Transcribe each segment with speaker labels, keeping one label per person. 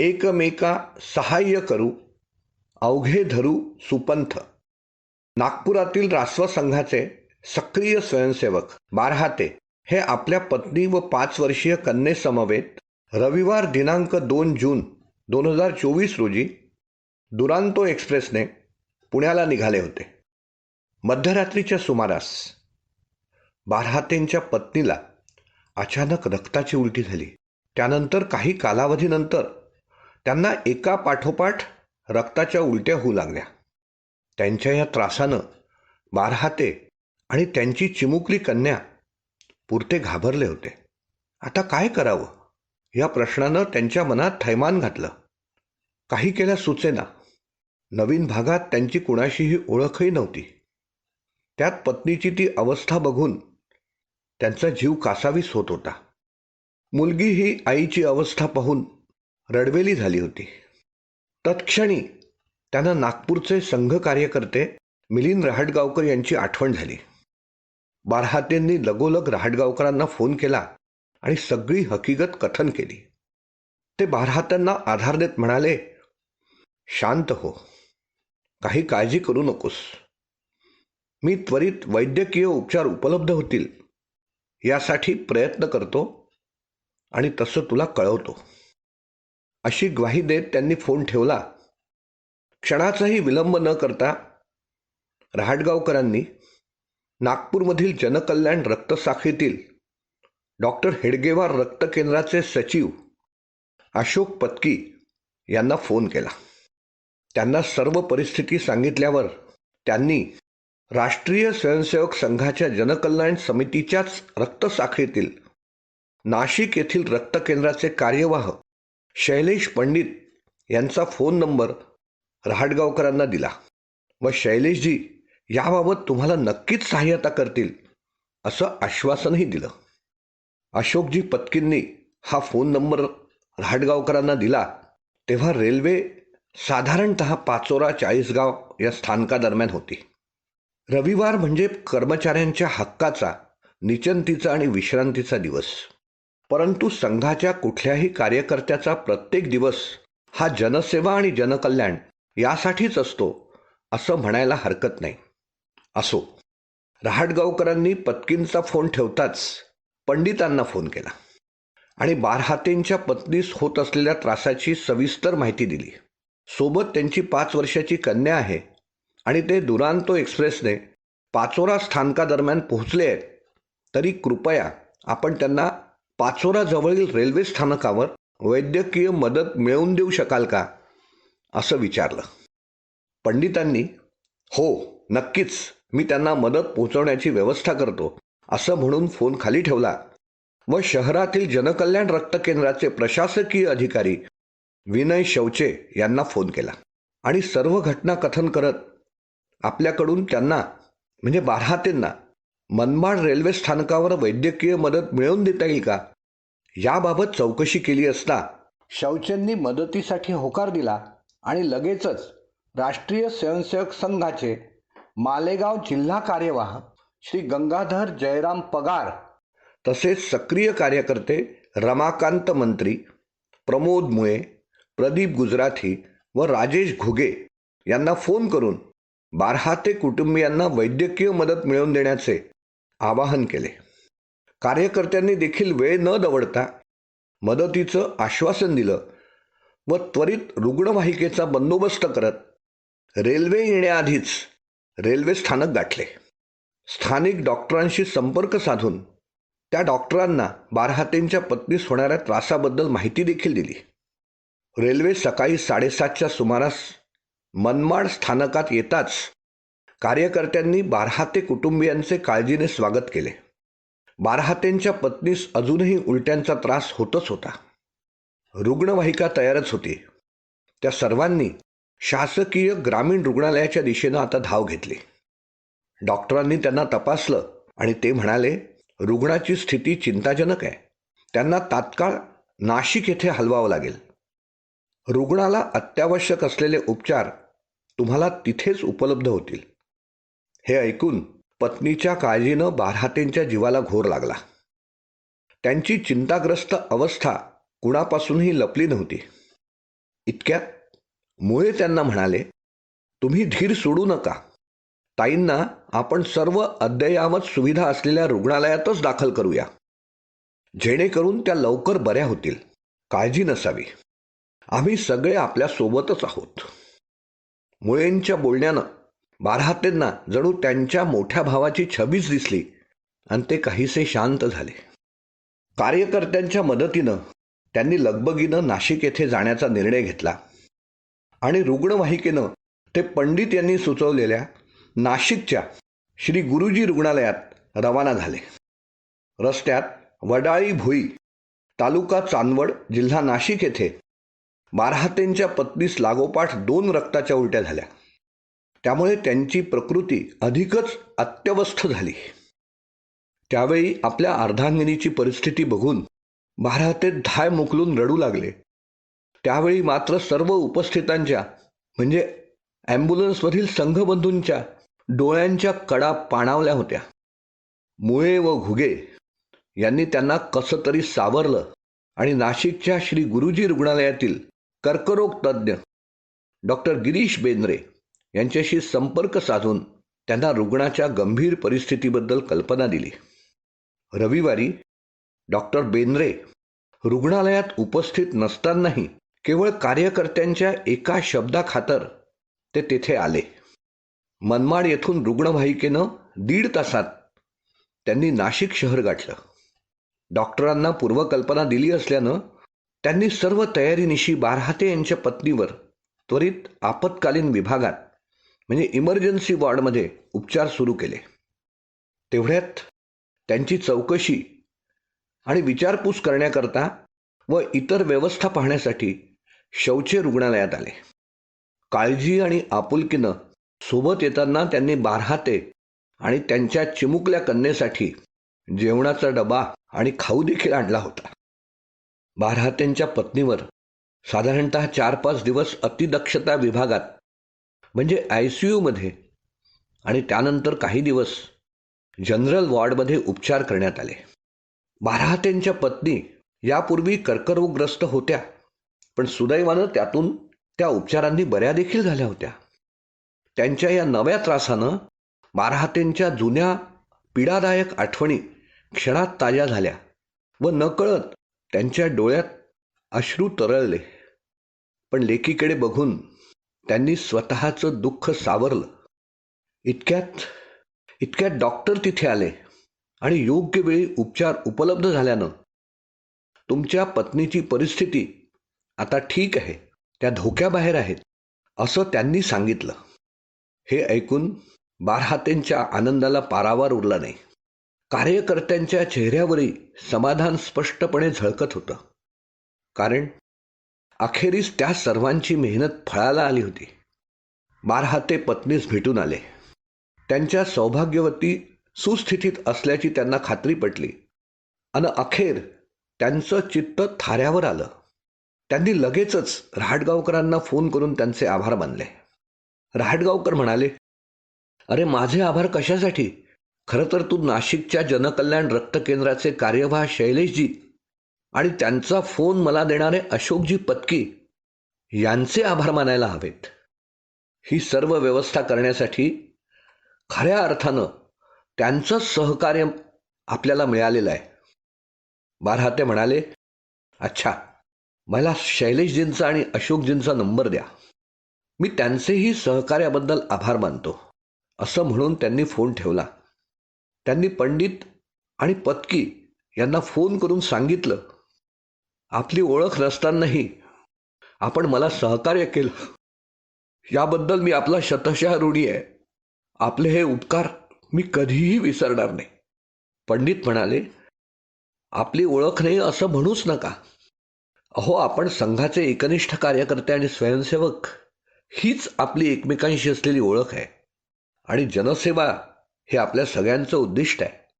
Speaker 1: एकमेका सहाय्य करू अवघे धरू सुपंथ नागपुरातील रास्व संघाचे सक्रिय स्वयंसेवक बारहाते हे आपल्या पत्नी व पाच वर्षीय कन्येसमवेत रविवार दिनांक दोन जून दोन हजार चोवीस रोजी दुरांतो एक्सप्रेसने पुण्याला निघाले होते. मध्यरात्रीच्या सुमारास बारहातेंच्या पत्नीला अचानक रक्ताची उलटी झाली. त्यानंतर काही कालावधीनंतर त्यांना एका पाठोपाठ रक्ताच्या उलट्या होऊ लागल्या. त्यांच्या या त्रासानं बारहाते आणि त्यांची चिमुकली कन्या पुरते घाबरले होते. आता काय करावं? या प्रश्नानं त्यांच्या मनात थैमान घातलं. काही केल्या सुचेना. नवीन भागात त्यांची कुणाशीही ओळखही नव्हती. त्यात पत्नीची ती अवस्था बघून त्यांचा जीव कासावीस होत होता. मुलगी ही आईची अवस्था पाहून रडवेली झाली होती. तत्क्षणी त्यांना नागपूरचे संघ कार्यकर्ते मिलिंद रहाटगावकर यांची आठवण झाली. बारहातेंनी लगोलग रहाटगावकरांना फोन केला आणि सगळी हकीकत कथन केली. ते बारहात्यांना आधार देत म्हणाले शांत हो. काही काळजी करू नकोस. मी त्वरित वैद्यकीय उपचार उपलब्ध होतील. यासाठी प्रयत्न करतो आणि तसं तुला कळवतो. अशी ग्वाही देत त्यांनी फोन ठेवला. क्षणाचाही विलंब न करता रहाटगावकरांनी नागपूरमधील जनकल्याण रक्तसाखीतील डॉक्टर हेडगेवार रक्त केंद्राचे सचिव अशोक पत्की यांना फोन केला. त्यांना सर्व परिस्थिती सांगितल्यावर त्यांनी राष्ट्रीय स्वयंसेवक संघाच्या जनकल्याण समितीच्याच रक्तसाखळीतील नाशिक येथील रक्त केंद्राचे कार्यवाह शैलेश पंडित यांचा फोन नंबर रहाटगावकरांना दिला. व शैलेशजी याबाबत तुम्हाला नक्कीच सहाय्यता करतील असं आश्वासनही दिलं. अशोकजी पत्कींनी हा फोन नंबर रहाटगावकरांना दिला तेव्हा रेल्वे साधारणत पाचोरा चाळीसगाव या स्थानकादरम्यान होती. रविवार म्हणजे कर्मचाऱ्यांच्या हक्काचा निचंतीचा आणि विश्रांतीचा दिवस. परंतु संघाच्या कुठल्याही कार्यकर्त्याचा प्रत्येक दिवस हा जनसेवा आणि जनकल्याण यासाठीच असतो असं म्हणायला हरकत नाही. असो रहाटगावकरांनी पत्कींचा फोन ठेवताच पंडितांना फोन केला आणि बारहातेंच्या पत्नीस होत असलेल्या त्रासाची सविस्तर माहिती दिली. सोबत त्यांची पाच वर्षाची कन्या आहे आणि ते दुरांतो एक्सप्रेसने पाचोरा स्थानकादरम्यान पोहोचले आहेत. तरी कृपया आपण त्यांना पाचोरा जवळील रेल्वे स्थानकावर वैद्यकीय मदत मिळवून देऊ शकाल का? असं विचारलं. पंडितांनी हो नक्कीच. मी त्यांना मदत पोहोचवण्याची व्यवस्था करतो असं म्हणून फोन खाली ठेवला व शहरातील जनकल्याण रक्त केंद्राचे प्रशासकीय अधिकारी विनय शौचे यांना फोन केला आणि सर्व घटना कथन करत आपल्याकडून त्यांना म्हणजे बारहातेंना मनमाड रेल्वे स्थानकावर वैद्यकीय मदत मिळवून देता येईल का? याबाबत चौकशी केली असता शौचेंनी मदतीसाठी होकार दिला आणि लगेचच राष्ट्रीय स्वयंसेवक संघाचे मालेगाव जिल्हा कार्यवाह श्री गंगाधर जयराम पगार तसेच सक्रिय कार्यकर्ते रमाकांत मंत्री प्रमोद मुळे प्रदीप गुजराथी व राजेश घुगे यांना फोन करून बारहाते कुटुंबियांना वैद्यकीय मदत मिळवून देण्याचे आवाहन केले. कार्यकर्त्यांनी देखील वेळ न दवडता मदतीचं आश्वासन दिलं व त्वरित रुग्णवाहिकेचा बंदोबस्त करत रेल्वे येण्याआधीच रेल्वे स्थानक गाठले. स्थानिक डॉक्टरांशी संपर्क साधून त्या डॉक्टरांना बारहातेंच्या पत्नीस होणाऱ्या त्रासाबद्दल माहिती देखील दिली. रेल्वे सकाळी साडेसातच्या सुमारास मनमाड स्थानकात येताच कार्यकर्त्यांनी बारहाते कुटुंबियांचे काळजीने स्वागत केले. बारहातेंच्या पत्नीस अजूनही उलट्यांचा त्रास होतच होता. रुग्णवाहिका तयारच होती. त्या सर्वांनी शासकीय ग्रामीण रुग्णालयाच्या दिशेनं आता धाव घेतली. डॉक्टरांनी त्यांना तपासलं आणि ते म्हणाले रुग्णाची स्थिती चिंताजनक आहे. त्यांना तात्काळ नाशिक येथे हलवावं लागेल. रुग्णाला अत्यावश्यक असलेले उपचार तुम्हाला तिथेच उपलब्ध होतील. हे ऐकून पत्नीच्या काळजीनं बारहातेंच्या जीवाला घोर लागला. त्यांची चिंताग्रस्त अवस्था कुणापासूनही लपली नव्हती. इतक्यात मुळे त्यांना म्हणाले तुम्ही धीर सोडू नका. ताईंना आपण सर्व अद्ययावत सुविधा असलेल्या रुग्णालयातच दाखल करूया. जेणेकरून त्या लवकर बऱ्या होतील. काळजी नसावी. आम्ही सगळे आपल्यासोबतच आहोत. मुळेंच्या बोलण्यानं बारहातेंना जणू त्यांच्या मोठ्या भावाची छबीच दिसली आणि ते काहीसे शांत झाले. कार्यकर्त्यांच्या मदतीनं त्यांनी लगबगीनं नाशिक येथे जाण्याचा निर्णय घेतला आणि रुग्णवाहिकेनं ते पंडित यांनी सुचवलेल्या नाशिकच्या श्री गुरुजी रुग्णालयात रवाना झाले. रस्त्यात वडाळी भुई तालुका चांदवड जिल्हा नाशिक येथे बारहातेंच्या पत्नीस लागोपाठ दोन रक्ताच्या उलट्या झाल्या. त्यामुळे त्यांची प्रकृती अधिकच अत्यवस्थ झाली. त्यावेळी आपल्या अर्धांगिनीची परिस्थिती बघून बारा ते धाय मुकलून रडू लागले. त्यावेळी मात्र सर्व उपस्थितांच्या म्हणजे ॲम्ब्युलन्समधील संघबंधूंच्या डोळ्यांच्या कडा पाणावल्या होत्या. मुळे व घुगे यांनी त्यांना कसं तरी सावरलं आणि नाशिकच्या श्री गुरुजी रुग्णालयातील कर्करोग तज्ज्ञ डॉक्टर गिरीश बेंद्रे यांच्याशी संपर्क साधून त्यांना रुग्णाच्या गंभीर परिस्थितीबद्दल कल्पना दिली. रविवारी डॉक्टर बेंद्रे रुग्णालयात उपस्थित नसतानाही केवळ कार्यकर्त्यांच्या एका शब्दाखातर ते तेथे आले. मनमाड येथून रुग्णवाहिकेनं दीड तासात त्यांनी नाशिक शहर गाठलं. डॉक्टरांना पूर्वकल्पना दिली असल्यानं त्यांनी सर्व तयारीनिशी बारहाते यांच्या पत्नीवर त्वरित आपत्कालीन विभागात म्हणजे इमर्जन्सी वॉर्डमध्ये उपचार सुरू केले. तेवढ्यात त्यांची चौकशी आणि विचारपूस करण्याकरता व इतर व्यवस्था पाहण्यासाठी शौचे रुग्णालयात आले. काळजी आणि आपुलकीनं सोबत येताना त्यांनी बारहाते आणि त्यांच्या चिमुकल्या कन्येसाठी जेवणाचा डबा आणि खाऊ देखील आणला होता. बारहातेंच्या पत्नीवर साधारणतः चार पाच दिवस अतिदक्षता विभागात म्हणजे आय सी यूमध्ये आणि त्यानंतर काही दिवस जनरल वॉर्डमध्ये उपचार करण्यात आले. बारहातेंच्या पत्नी यापूर्वी कर्करोगग्रस्त होत्या पण सुदैवानं त्यातून त्या उपचारांनी बऱ्या देखील झाल्या होत्या. त्यांच्या या नव्या त्रासानं बारहातेंच्या जुन्या पीडादायक आठवणी क्षणात ताज्या झाल्या व नकळत त्यांच्या डोळ्यात अश्रू तरळले. पण लेकीकडे बघून त्यांनी स्वतःचं दुःख सावरलं. इतक्यात इतक्यात डॉक्टर तिथे आले आणि योग्य वेळी उपचार उपलब्ध झाल्यानं तुमच्या पत्नीची परिस्थिती आता ठीक आहे त्या धोक्याबाहेर आहेत असं त्यांनी सांगितलं. हे ऐकून बारहातेंच्या आनंदाला पारावार उरला नाही. कार्यकर्त्यांच्या चेहऱ्यावरही समाधान स्पष्टपणे झळकत होतं. कारण अखेरीस त्या सर्वांची मेहनत फळाला आली होती. बारहाते पत्नीस भेटून आले. त्यांच्या सौभाग्यवती सुस्थितीत असल्याची त्यांना खात्री पटली. आणि अखेर त्यांचं चित्त थाऱ्यावर आलं. त्यांनी लगेचच रहाटगावकरांना फोन करून त्यांचे आभार मानले. रहाटगावकर म्हणाले अरे माझे आभार कशासाठी? खरं तर तू नाशिकच्या जनकल्याण रक्त केंद्राचे कार्यवाह शैलेशजी आणि त्यांचा फोन मला देणारे अशोकजी पत्की यांचे आभार मानायला हवेत. ही सर्व व्यवस्था करण्यासाठी खऱ्या अर्थानं त्यांचं सहकार्य आपल्याला मिळालेलं आहे. बारहाते म्हणाले अच्छा मला शैलेशजींचा आणि अशोकजींचा नंबर द्या. मी त्यांचेही सहकार्याबद्दल आभार मानतो. असं म्हणून त्यांनी फोन ठेवला. त्यांनी पंडित आणि पत्की यांना फोन करून सांगितलं आपली ओळख नसतानाही आपण मला सहकार्य केलं. याबद्दल मी आपला शतशः ऋणी आहे. आपले हे उपकार मी कधीही विसरणार नाही. पंडित म्हणाले आपली ओळख नाही असं म्हणूच नका. अहो आपण संघाचे एकनिष्ठ कार्यकर्ते आणि स्वयंसेवक हीच आपली एकमेकांशी असलेली ओळख आहे. आणि जनसेवा हे आपल्या सगळ्यांचं उद्दिष्ट आहे.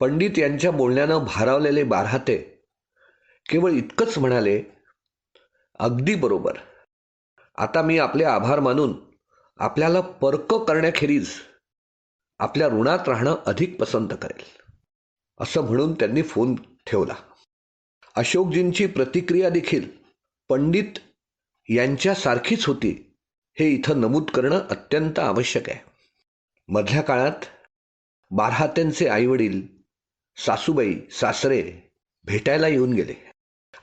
Speaker 1: पंडित यांच्या बोलण्यानं भारावलेले बारहाते केवळ इतकंच म्हणाले अगदी बरोबर. आता मी आपले आभार मानून आपल्याला पर्क करण्याखेरीज आपल्या ऋणात राहणं अधिक पसंत करेल. असं म्हणून त्यांनी फोन ठेवला. अशोकजींची प्रतिक्रिया देखील पंडित यांच्यासारखीच होती हे इथं नमूद करणं अत्यंत आवश्यक आहे. मधल्या काळात बारहात्यांचे आईवडील सासूबाई सासरे भेटायला येऊन गेले.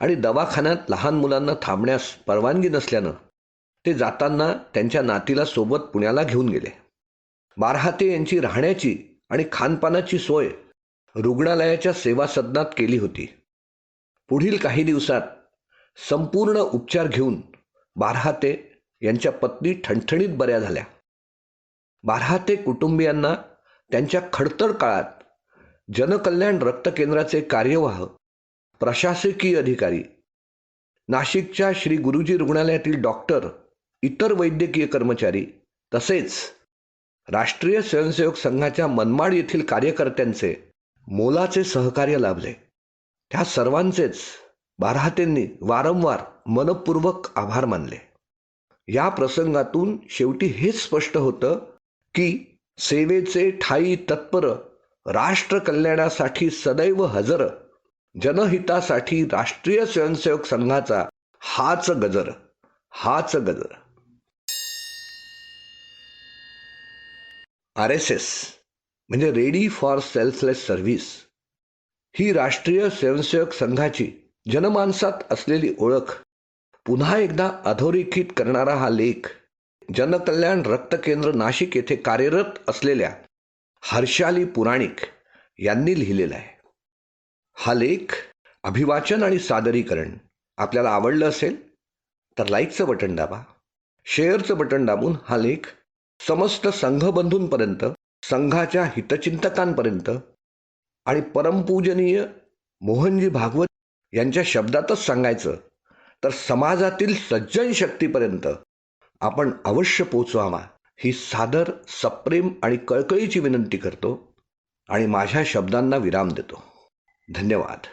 Speaker 1: आणि दवाखान्यात लहान मुलांना थांबण्यास परवानगी नसल्यानं ते जाताना त्यांच्या नातीला सोबत पुण्याला घेऊन गेले. बारहाते यांची राहण्याची आणि खानपानाची सोय रुग्णालयाच्या सेवा सदनात केली होती. पुढील काही दिवसात संपूर्ण उपचार घेऊन बारहाते यांच्या पत्नी ठणठणीत बऱ्या झाल्या. बारहाते कुटुंबियांना त्यांच्या खडतर काळात जनकल्याण रक्त केंद्राचे कार्यवाह प्रशासकीय अधिकारी. नाशिकच्या श्री गुरुजी रुग्णालयातील डॉक्टर इतर वैद्यकीय कर्मचारी तसेच राष्ट्रीय स्वयंसेवक संघाच्या मनमाड येथील कार्यकर्त्यांचे मोलाचे सहकार्य लाभले. त्या सर्वांचेच बारहातेंनी वारंवार मनपूर्वक आभार मानले. या प्रसंगातून शेवटी हेच स्पष्ट होतं की सेवेचे ठाई तत्पर राष्ट्र कल्याणासाठी सदैव हजर जनहितासाठी राष्ट्रीय स्वयंसेवक संघाचा हाच गजर हाच गजर. आर एस एस म्हणजे रेडी फॉर सेल्फलेस सर्व्हिस ही राष्ट्रीय स्वयंसेवक संघाची जनमानसात असलेली ओळख पुन्हा एकदा अधोरेखित करणारा हा लेख जनकल्याण रक्त केंद्र नाशिक येथे कार्यरत असलेल्या हर्षाली पुराणिक यांनी लिहिलेला आहे. हा लेख अभिवाचन आणि सादरीकरण आपल्याला आवडलं असेल तर लाईकचं बटन दाबा. शेअरचं बटन दाबून हा लेख समस्त संघबंधूंपर्यंत संघाच्या हितचिंतकांपर्यंत आणि परमपूजनीय मोहनजी भागवत यांच्या शब्दातच सांगायचं तर समाजातील सज्जन शक्तीपर्यंत आपण अवश्य पोचवावा ही सादर सप्रेम आणि कळकळीची विनंती करतो आणि माझ्या शब्दांना विराम देतो. धन्यवाद.